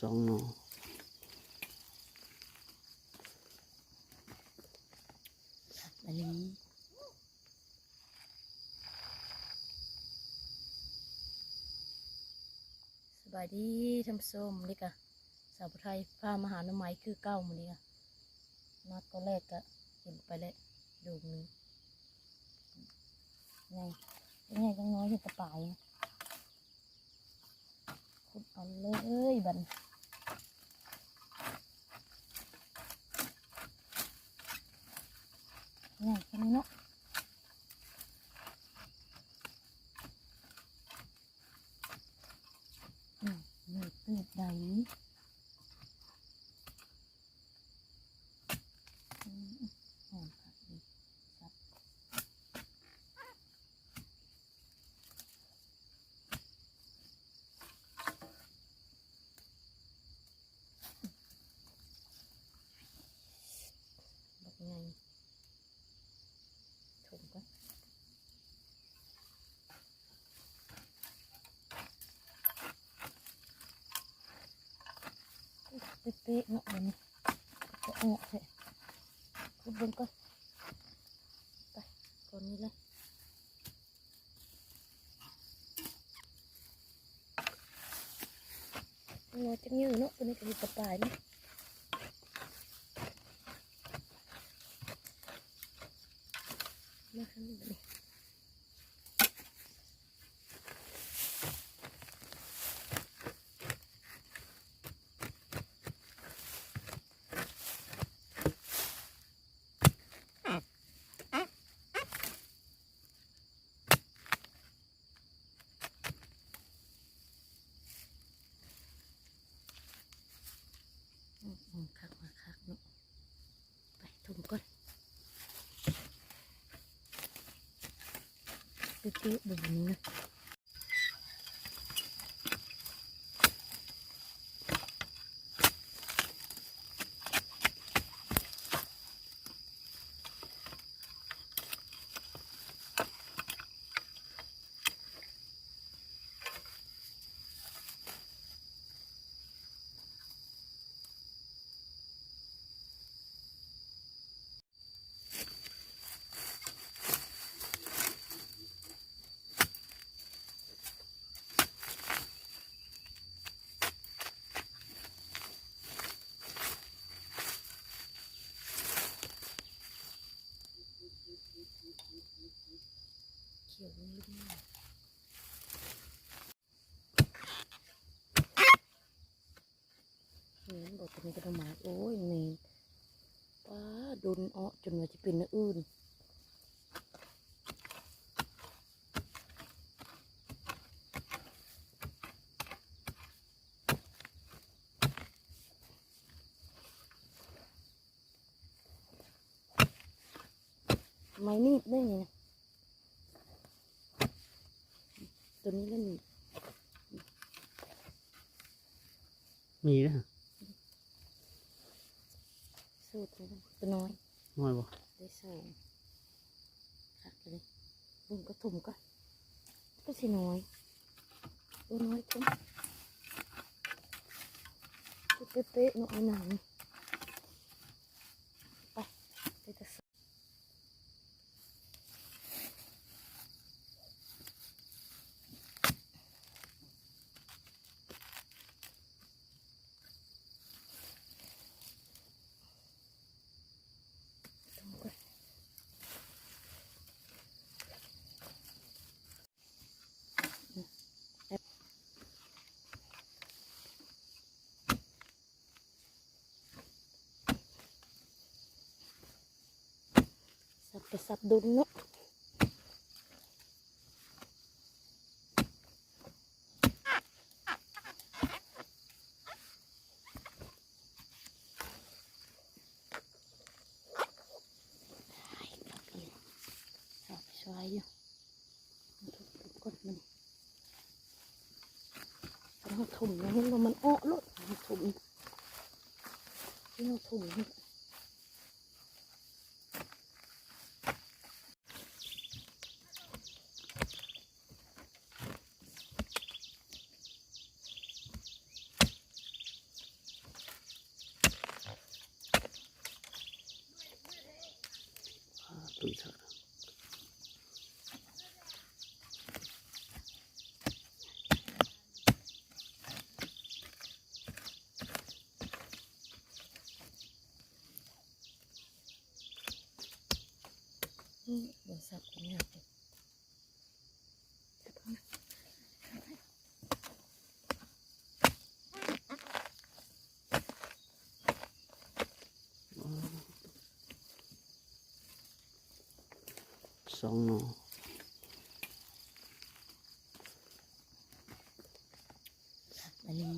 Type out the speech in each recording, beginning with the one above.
สองหนออันนี้สบายดีท่านผู้มนี่กะสาวผู้ไทยพามาหาหน้ำไม้คือเก้ามันนี่กะนัดก็แรกกะเห็นไปแล้วดูนึงไงยังไงจังน้อยเห็นกระป่ายนะคุณเอาเลยบัน นี่ยแค่นี้เนาะ อืมนี่ตืดใดอืมหอมค่ะดีครับบอกไงถุงก็ เป๊ะเนาะเดี๋ยวนี้จะเอาเถอะคุดเบิ้งก่อนไปก่อนนี้เลยงอจังยืดเนาะตัวนี้จะมีกระต่ายเนาะมาข้างนี้บัดนี้ อืมอืมคักมาคักเนาะ มก่อนเป๊ะๆแบบนี้นะเขียวนิดนึงเห็นบอกตัวนี้ก็ต้องมาโอ้ยเมนป้าโดนอ้อจนว่าจะเป็นอันอื่นไม่นีบได้ไงนะ ตัวนี้เล่นมีนะฮะสู้ตัวนั้นตัวน้อยน้อยบ่ได้สองหักเลยบุ้งก็ถุ่มก็ก็สิน้อย ตัวน้อยทุ่มเป๊ะๆเนาะเอาหนังไปไปแต่สถุ่มก็สับ ไปสับดุนเนาะสับชายอยู่ทุบๆก่อนมันต้องถุ่มนะเห็นว่ามันอ้อลดถุ่มที่เราถุ่มนี่ สับกันยากเลยสับเข้ามา สองหนออันนี้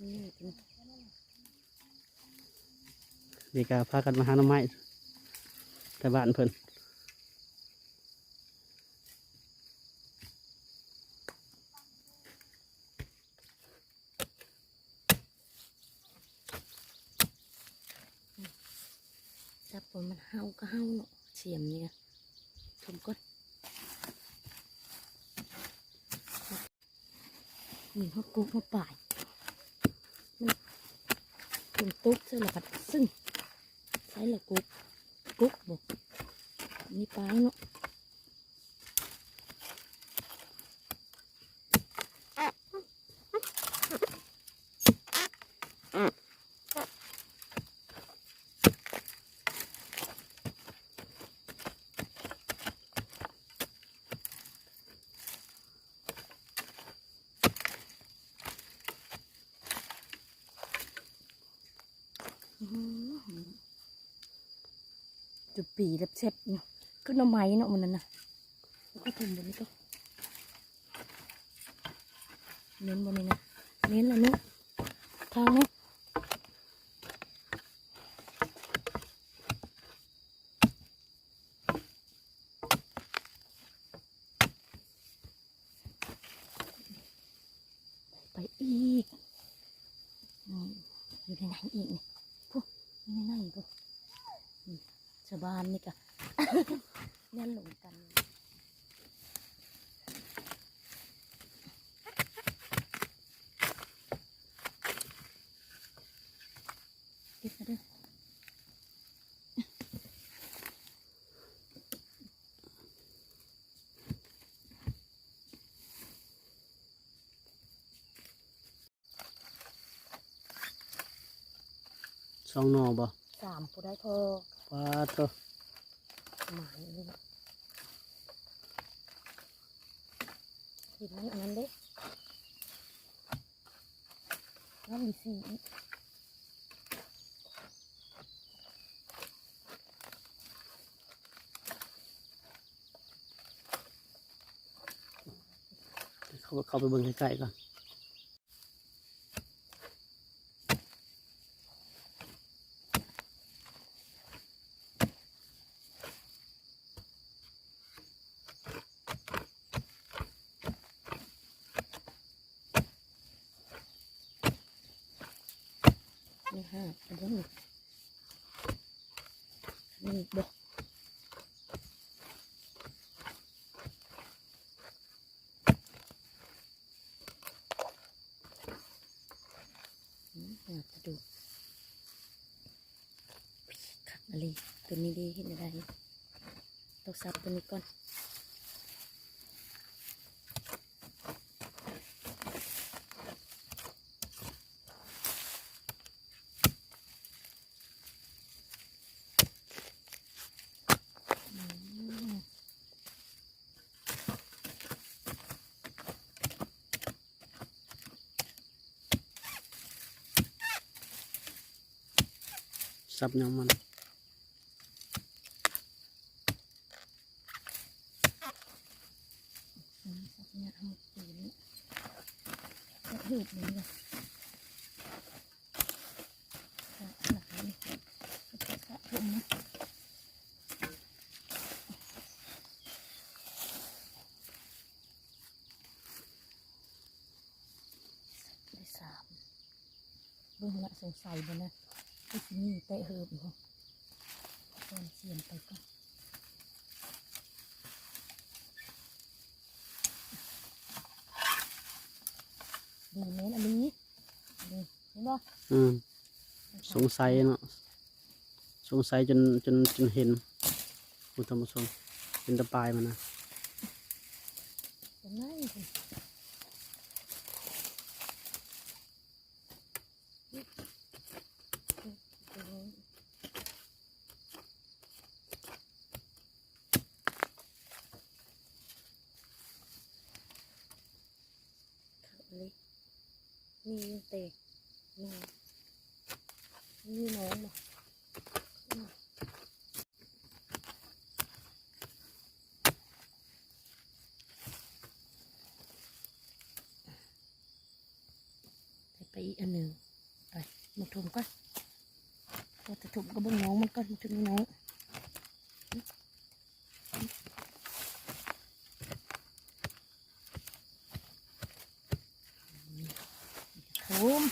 นี่กินนี่ก็พากันมาหาหน่อไม้แต่บ้านเพิ่น พอมันเฮาก็เฮาเนาะเสียมเนี่ยทมก้นนี่เขากุ๊กมาป่ายมันเป็นตุ๊กเสื้อละพัดซึ่งใช้ละกุ๊กกุ๊กบอกนี่ป้ายเนาะอื้อหือจุด ปีเล็บเซ็บเนาะขึ้นเอาไม้เนาะมันนั่นนะแล้วก็ทุ่มบนนี้ก็เน้นบนนี้นะเน้นแล้วเนาะทานี้าะไปอีกอืมอยู่ในไหนอีกเนี่ยพวกอยู่ในไหนพวกอืมชาวบ้านนี่กะ แน่นหลงกัน เก็บมาด้วยสองหนอบ่สามผู้ได้พอปลาตัวหมายนี่นะเห็นมันอันนั้นเด้แล้วมีสี เขาเข้าไปเบิ่งใกล้ๆก่อนนี่ฮะอันนี้นี่นี่บอกอืมอยากจะดูขักอะไรตัวนี้ดีเห็นอะไร ต้องซับตัวนี้ก่อนอืมซับยังมัน อืมสักเนี่ยเอาปืนเนี่ย สักหืดเลยหลังนี้สะผมนะได้สามเบื้องละสงสัยบ่นะที่นี่เตะเหิบอยู่ตอนเสียนไปก่อน ดีเน้นอันนี้ดีเห็นบ่อืมสงสัยเนาะสงสัยจนจนจนเห็นผู้ธรรมชมเป็นตะปายมันนะไหนพุ่นเขาเลย มีเตะน้องมีน้องบ่อืมไปอีกอันหนึ่งไปมาถมก่อนพอจะถมก็บิ่งน้องมันก่อนมันถึงน้อง ถม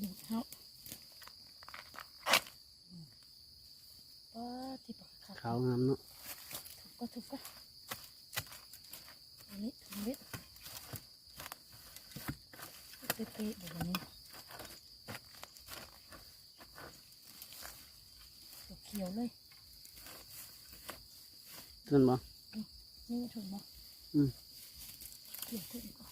ดูเขาป้าที่ปากขา ขาวงามเนาะ ทุบก็ทุบก็อันนี้ทุบเล็ด เป๊ะๆแบบนี้ตัวเขียวเลยต้นบ่นี่ถูกไหมอืมเขียวขึ้นก่อน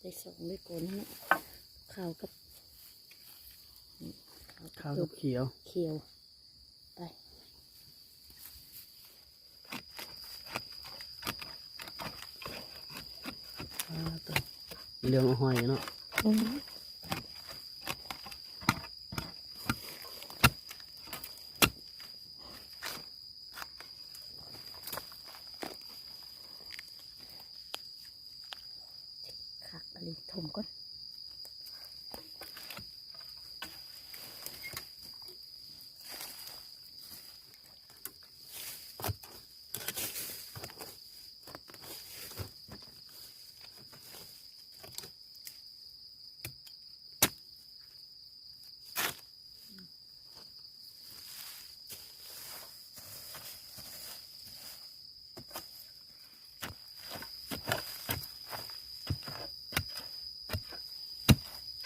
ได้สองด้วยก่อนนะ ขาวกับนี่ขาวตักับเขียว เขียว ไปอ่าตัวเรื่องเอาห้อยเนาะ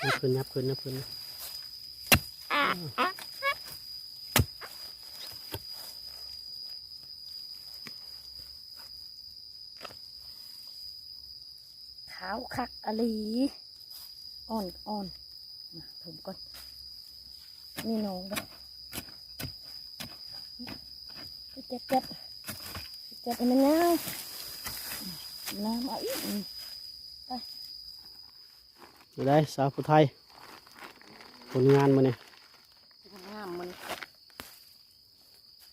ยับขึ้นยับขึ้นยับขึ้นขาวคักอะไรอ่อนอ่อนมาถมก่อนนี่น้องด้วยเจ็บเจ็บเจ็บมันยังน้ำเอา อีกอยู่ได้สาวผู้ไทย ผลงานมาเนี่ยงามมัน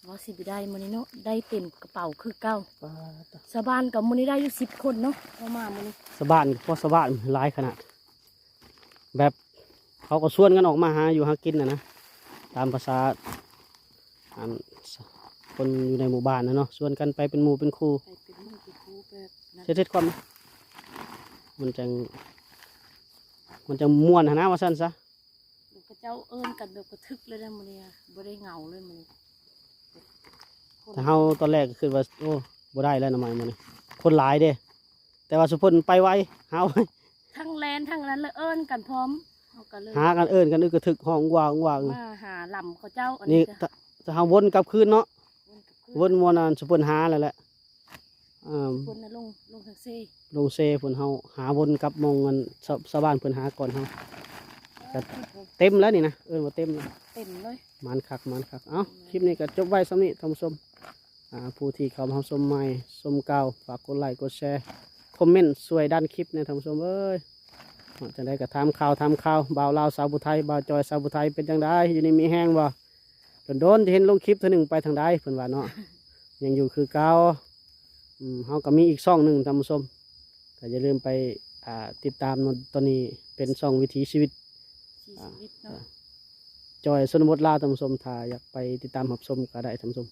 ว่าสิบได้มันนี่เนาะได้เต็มกระเป๋าคือเก้าป้าดตัวสะบานกับมันนี่ได้อยู่สิบคนเนาะเข้ามามันนี่สะบ้านพอสะบ้านหลายขนาด แบบเขาก็ส่วนกันออกมาหาอยู่หากินนะนะตามภาษาอันคนอยู่ในหมู่บ้านนะเนาะส่วนกันไปเป็นหมู่เป็นคู่ไปเป็นมือเป็นครูแบบนั้นเช็ดเช็ดก่อนไหมมันจัง มันจังม่วนหั้นนะว่าสั้นซะลูกกระเจ้าเอิ้นกันแบบกระทึกเลยนะมันนี่บ่ได้เหงาเลยมันนี่คนแต่เฮาตอนแรกก็คือว่าโอ้บ่ได้แล้วนะมันมันคนหลายเด้ แต่ว่าสุพลไปไวเฮาทั้งแลนทั้งนั้นเลยเอิ้นกันพร้อมเอากันเลยหากันเอิ้นกันอึกกระทึกห้องว่างว่างมาหาลำเขาเจ้าอันนี่นี้ก็ถ้าถ้าเฮาวนกลับคืนเนาะวนกับคืวนมวนอันสุพลหาแล้วแหละ อ่าคนน่ะลงลงแท็กซี่ลงเซเพิ่นเฮาหาวนกลับมองกันชาวชาวบ้านเพิ่นหาก่อนเฮา ครับ เต็มแล้วนี่นะเอิ้นว่าเต็มแล้ว เต็มเลย มันคักมันคัก เอ้า คลิปนี้ก็จบไว้สำนี้ท่านผู้ชมอ่าผู้ที่เข้ามาชมใหม่ชมเก่าฝากกดไลค์กดแชร์ คอมเมนต์สวยด้านคลิปเนี่ยท่านผู้ชมเอ้ยว่าจะได้ก็ทำข่าวทำข่าวบ่าวลาวสาวบุไทยบ่าวจอยสาวบุไทยเป็นจังได้อยู่นี่มีแห้งบ่โดนๆจะเห็นลงคลิปเท่าหนึ่งไปทางใดเพิ่นว่าเนาะ ยังอยู่คือเก่าอืม เฮาก็มีอีกช่องหนึ่งท่านผู้ชมก็อย่าลืมไปอ่าติดตามตัวนี้เป็นช่องวิถีชีวิตชีวิตเนาะจอยสนบทลาวท่านผู้ชมถ้าอยากไปติดตามรับชมก็ได้ท่านผู้ชม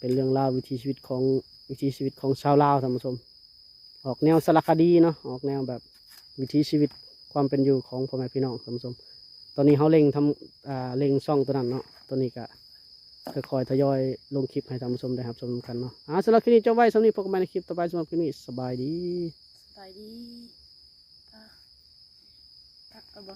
เป็นเรื่องราววิถีชีวิตของวิถีชีวิตของชาวลาวท่านผู้ชม ออกแนวสารคดีเนาะออกแนวแบบวิถีชีวิตความเป็นอยู่ของพ่อแม่พี่น้องท่านผู้ชม ตอนนี้เขาเล็งทำอ่าเล็งซ่องตัวนั้นเนาะตัวนี้ก็ ค่อยๆทยอยลงคลิปให้ท่านผู้ชมได้ครับชมกันเนาะอ่าสำหรับคลิปนี้จบไว้สำหรับนี้พบกันใหม่ในคลิปต่อไปสำหรับคลิปนี้สบายดีสบายดีอะอะบ่